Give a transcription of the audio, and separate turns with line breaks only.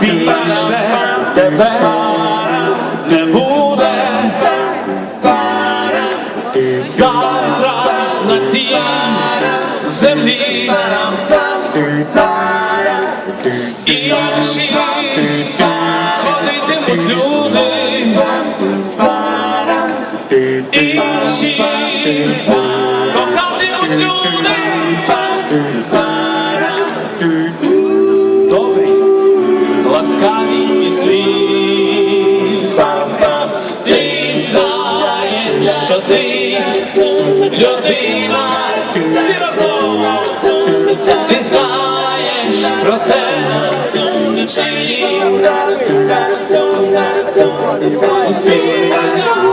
Більше землі інші ходитимуть люди, інші кохатимуть люди. Добрі, ласкаві і злі. Ти що ти людина, ти разом, ти знаєш про це. the one who.